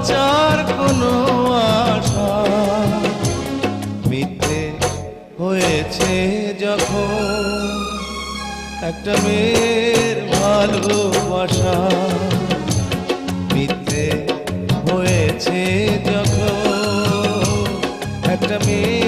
বাঁচার কোনো আশা। মিথ্যে হয়েছে যখন একটা মেয়ের ভালোবাসা। মিথ্যে হয়েছে যখন একটা মেয়ের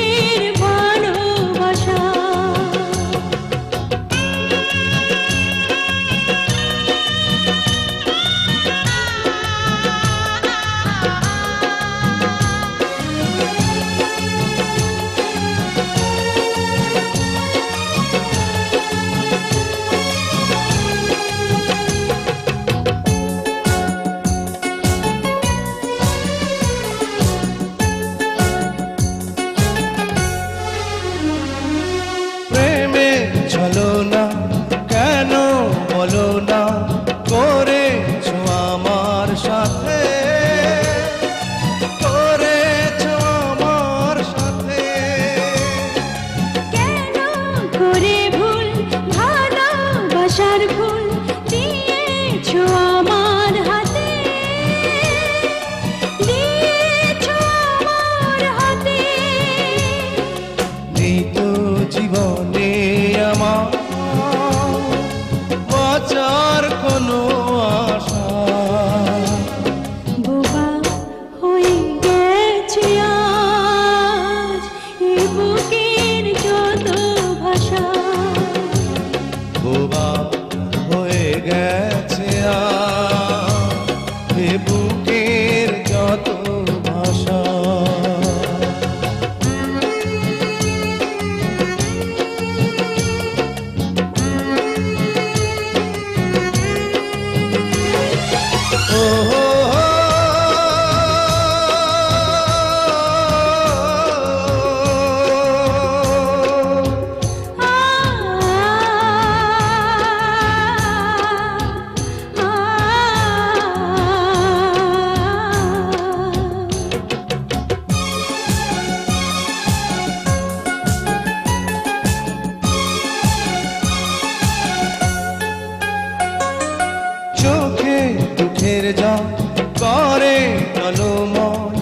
টলময়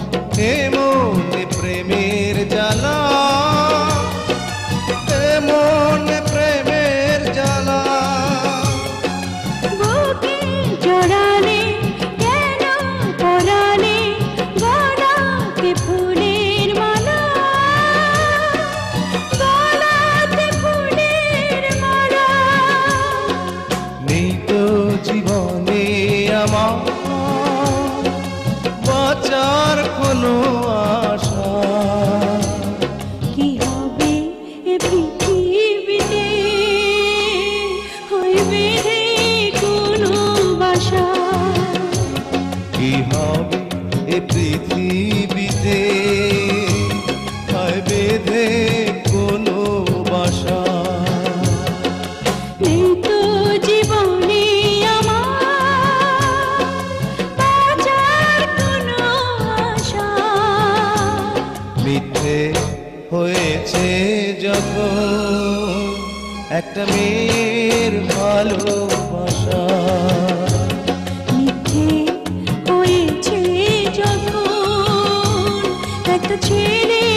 এমন প্রেমের জ্বালা। এমন প্রেমের জ্বালা। বুকে জড়ালে কেন পরালে গলাতে ফুলের মালা। গলাতে ফুলের মালা। নেই তো জীবনে আমার এ পৃথিবীতে হয় বেঁধে কোনো বাসা। মিথ্যে হয়েছে যখন একটা মেয়ের ভালোবাসা। একটা ছেড়ে